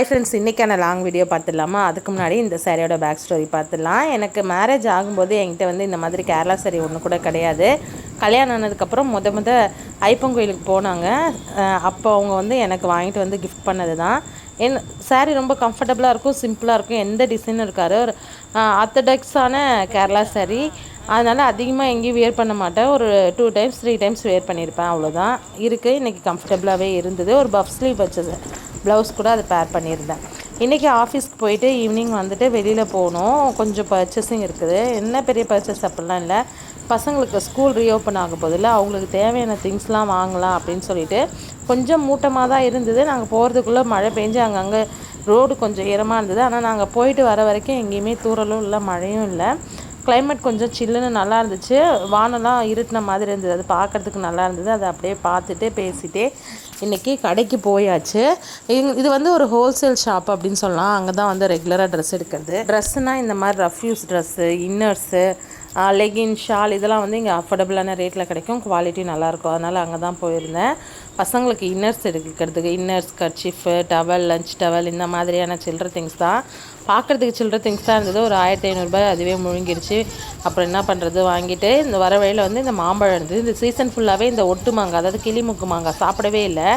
Hi friends இன்றைக்கான long video பார்த்துடலாமா? அதுக்கு முன்னாடி இந்த சாரியோட பேக் ஸ்டோரி பார்த்துடலாம். எனக்கு மேரேஜ் ஆகும்போது என்கிட்ட வந்து இந்த மாதிரி கேரளா சாரி ஒன்று கூட கிடையாது. கல்யாணம் ஆனதுக்கப்புறம் முத முத ஐப்பன் கோயிலுக்கு போனாங்க. அப்போ அவங்க வந்து எனக்கு வாங்கிட்டு வந்து கிஃப்ட் பண்ணது தான் என் சாரீ ரொம்ப கம்ஃபர்டபுளாக இருக்கும் சிம்பிளாக இருக்கும். எந்த டிசைனும் இருக்காரு ஒரு ஆர்த்தடாக்ஸான கேரளா சாரீ அதனால் அதிகமாக எங்கேயும் வியர் பண்ண மாட்டேன். ஒரு two times three times wear பண்ணியிருப்பேன். அவ்வளோதான் இருக்குது இன்றைக்கி கம்ஃபர்டபுளாகவே இருந்தது. ஒரு பஃப் ஸ்லீவ் வச்சது. ப்ளவுஸ் கூட அதை பேர் பண்ணியிருந்தேன். இன்றைக்கி ஆஃபீஸ்க்கு போயிட்டு ஈவினிங் வந்துட்டு வெளியில் போகணும். கொஞ்சம் பர்ச்சேஸிங் இருக்குது. என்ன பெரிய பர்ச்சேஸ் அப்படிலாம் இல்லை. பசங்களுக்கு ஸ்கூல் ரீஓப்பன் ஆக போதில் அவங்களுக்கு தேவையான திங்ஸ்லாம் வாங்கலாம் அப்படின்னு சொல்லிட்டு கொஞ்சம் மூட்டமாக தான் இருந்தது. நாங்கள் போகிறதுக்குள்ளே மழை பெஞ்சு அங்கங்கே ரோடு கொஞ்சம் ஈரமாக இருந்தது. ஆனால் நாங்கள் போயிட்டு வர வரைக்கும் எங்கேயுமே தூரலும் இல்லை மழையும் இல்லை. கிளைமேட் கொஞ்சம் சில்லுன்னு நல்லா இருந்துச்சு. வானெல்லாம் இருட்டின மாதிரி இருந்தது. அது பார்க்குறதுக்கு நல்லா இருந்தது. அதை அப்படியே பார்த்துட்டு பேசிகிட்டே இன்றைக்கி கடைக்கு போயாச்சு. இது வந்து ஒரு ஹோல்சேல் ஷாப் அப்படின்னு சொல்லலாம். அங்கே தான் வந்து ரெகுலராக ட்ரெஸ் எடுக்கிறது. ட்ரெஸ்ஸுனால் இந்த மாதிரி rough use dress inners legging shawl இதெல்லாம் வந்து இங்கே அஃபோர்டபுளான ரேட்டில் கிடைக்கும். குவாலிட்டி நல்லாயிருக்கும். அதனால் அங்கே தான் போயிருந்தேன். பசங்களுக்கு இன்னர்ஸ் எடுக்கிறதுக்கு inners kerchief towel lunch towel இந்த மாதிரியான சில்லற திங்ஸ் தான். பார்க்குறதுக்கு சில்லற திங்ஸ் தான் இருந்தது. ஒரு ஆயிரத்தி ஐநூறுரூபா அதுவே முழுங்கிடுச்சு அப்புறம் என்ன பண்ணுறது வாங்கிட்டு இந்த வர வழியில் வந்து இந்த மாம்பழம் இருந்தது. இந்த சீசன் ஃபுல்லாகவே இந்த ஒட்டு மாங்காய் அதாவது கிளிமுக்கு மாங்காய் சாப்பிடவே இல்லை.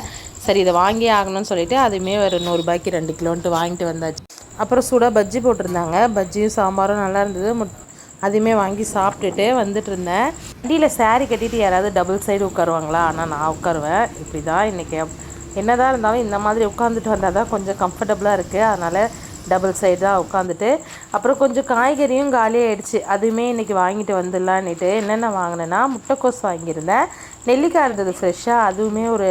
சரி இதை வாங்கி ஆகணும்னு சொல்லிவிட்டு அதுவுமே ஒரு நூறுரூபாய்க்கு ரெண்டு கிலோன்ட்டு வாங்கிட்டு வந்தாச்சு. அப்புறம் சூடாக பஜ்ஜி போட்டிருந்தாங்க. பஜ்ஜியும் சாம்பாரும் நல்லா இருந்தது. அதையுமே வாங்கி சாப்பிட்டுட்டு வந்துட்டு இருந்தேன் வண்டியில் சாரீ கட்டிட்டு யாராவது டபுள் சைடு உட்காருவாங்களா? ஆனால் நான் உட்காருவேன். இப்படி தான் இன்றைக்கி என்னதான் இருந்தாலும் இந்த மாதிரி உட்காந்துட்டு வந்தால் தான் கொஞ்சம் கம்ஃபர்டபுளாக இருக்குது அதனால் டபுள் சைடு தான் உட்காந்துட்டு அப்புறம் கொஞ்சம் காய்கறியும் காலியாகிடுச்சு அதுவுமே இன்றைக்கி வாங்கிட்டு வந்துடலான்னுட்டு என்னென்ன வாங்கினேன்னா முட்டைக்கோஸ் வாங்கியிருந்தேன். நெல்லிக்காய் இருந்தது ஃப்ரெஷ்ஷாக அதுவுமே ஒரு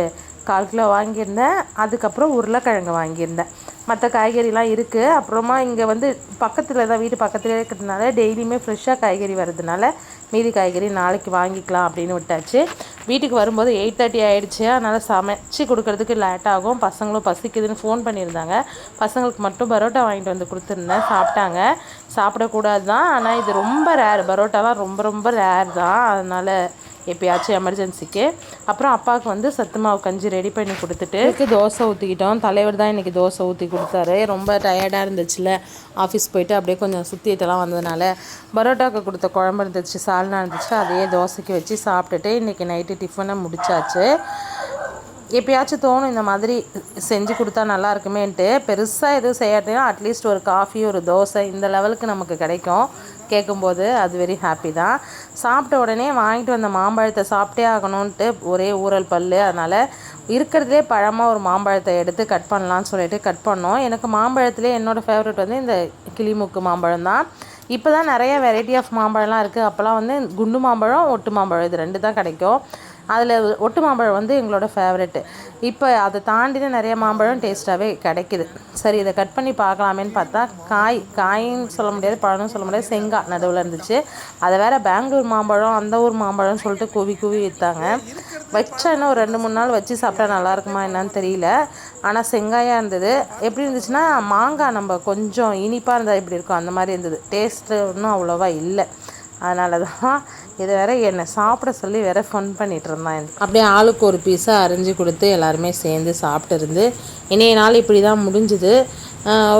கால் கிலோ வாங்கியிருந்தேன். அதுக்கப்புறம் உருளைக்கிழங்கு வாங்கியிருந்தேன். மற்ற காய்கறிலாம் இருக்குது அப்புறமா இங்கே வந்து பக்கத்தில் தான் வீட்டு பக்கத்துலேயே இருக்கிறதுனால டெய்லியுமே ஃப்ரெஷ்ஷாக காய்கறி வர்றதுனால மீதி காய்கறி நாளைக்கு வாங்கிக்கலாம் அப்படின்னு விட்டாச்சு. வீட்டுக்கு வரும்போது எயிட் தேர்ட்டி ஆகிடுச்சு அதனால் சமைச்சு கொடுக்கறதுக்கு லேட் ஆகும். பசங்களும் பசிக்குதுன்னு ஃபோன் பண்ணியிருந்தாங்க. பசங்களுக்கு மட்டும் பரோட்டா வாங்கிட்டு வந்து கொடுத்துருந்தேன். சாப்பிட்டாங்க. சாப்பிடக்கூடாது தான் ஆனால் இது ரொம்ப ரேர் பரோட்டாலாம் ரொம்ப ரொம்ப ரேர் தான். அதனால் எப்பயாச்சும் எமர்ஜென்சிக்கு அப்புறம் அப்பாவுக்கு வந்து சத்து மாவு கஞ்சி ரெடி பண்ணி கொடுத்துட்டு எனக்கு தோசை ஊற்றிக்கிட்டோம் தலைவர் தான் இன்றைக்கி தோசை ஊற்றி கொடுத்தாரு. ரொம்ப டயர்டாக இருந்துச்சுல. ஆஃபீஸ் போயிட்டு அப்படியே கொஞ்சம் சுற்றிட்டுலாம் வந்ததுனால பரோட்டாவுக்கு கொடுத்த குழம்பு இருந்துச்சு சால்னா இருந்துச்சு. அதையே தோசைக்கு வச்சு சாப்பிட்டுட்டு இன்றைக்கி நைட்டு டிஃபனை முடிச்சாச்சு. எப்பயாச்சும் தோணும் இந்த மாதிரி செஞ்சு கொடுத்தா நல்லா இருக்குமேன்ட்டு. பெருசாக எதுவும் செய்யாட்டினா அட்லீஸ்ட் ஒரு காஃபி ஒரு தோசை இந்த லெவலுக்கு நமக்கு கிடைக்கும். கேட்கும்போது அது வெரி ஹாப்பி தான். சாப்பிட்ட உடனே வாங்கிட்டு வந்த மாம்பழத்தை சாப்பிட்டே ஆகணுன்ட்டு ஒரே ஊரல் பல் அதனால் இருக்கிறதுலே பழமாக ஒரு மாம்பழத்தை எடுத்து கட் பண்ணலான்னு சொல்லிட்டு கட் பண்ணோம். எனக்கு மாம்பழத்துலேயே என்னோடய ஃபேவரட் வந்து இந்த கிளிமுக்கு மாம்பழம் தான். இப்போ தான் நிறைய வெரைட்டி ஆஃப் மாம்பழம்லாம் இருக்குது அப்போல்லாம் வந்து குண்டு மாம்பழம் ஒட்டு மாம்பழம் இது ரெண்டு தான் கிடைக்கும். அதில் ஒட்டு மாம்பழம் வந்து எங்களோட ஃபேவரெட்டு இப்போ அதை தாண்டின நிறைய மாம்பழம் டேஸ்ட்டாகவே கிடைக்கிது. சரி இதை கட் பண்ணி பார்க்கலாமேன்னு பார்த்தா காய் காயின்னு சொல்ல முடியாது பழம்னு சொல்ல முடியாது செங்காய் நடுவில் இருந்துச்சு. அதை வேறு பெங்களூர் மாம்பழம் அந்த ஊர் மாம்பழம்னு சொல்லிட்டு குவி குவி விற்றாங்க வச்சா இன்னும் ஒரு ரெண்டு மூணு நாள் வச்சு சாப்பிட்டா நல்லாயிருக்குமா என்னன்னு தெரியல. ஆனால் செங்காயாக இருந்தது. எப்படி இருந்துச்சுன்னா மாங்காய் நம்ம கொஞ்சம் இனிப்பாக இருந்தால் எப்படி இருக்கும்? அந்த மாதிரி இருந்தது. டேஸ்ட்டு ஒன்றும் அவ்வளோவா இல்லை. அதனால தான் இதை வேற என்னை சாப்பிட சொல்லி வேற ஃபன் பண்ணிகிட்டு இருந்தான் அப்படியே ஆளுக்கு ஒரு பீஸாக அரிஞ்சு கொடுத்து எல்லாருமே சேர்ந்து சாப்பிட்டு இருந்து இன்றைய நாள் இப்படி தான் முடிஞ்சுது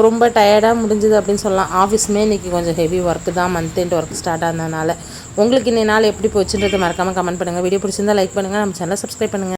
ரொம்ப டயர்டாக முடிஞ்சுது அப்படின்னு சொல்லலாம். ஆஃபீஸுமே இன்றைக்கி கொஞ்சம் ஹெவி ஒர்க்கு தான். மந்த் எண்ட் ஒர்க் ஸ்டார்ட் ஆனதுனால. உங்களுக்கு இன்றைய நாள் எப்படி போச்சுன்றது மறக்காமல் கமெண்ட் பண்ணுங்கள் வீடியோ பிடிச்சிருந்தா லைக் பண்ணுங்கள் நம்ம சேனலை சப்ஸ்கிரைப் பண்ணுங்கள்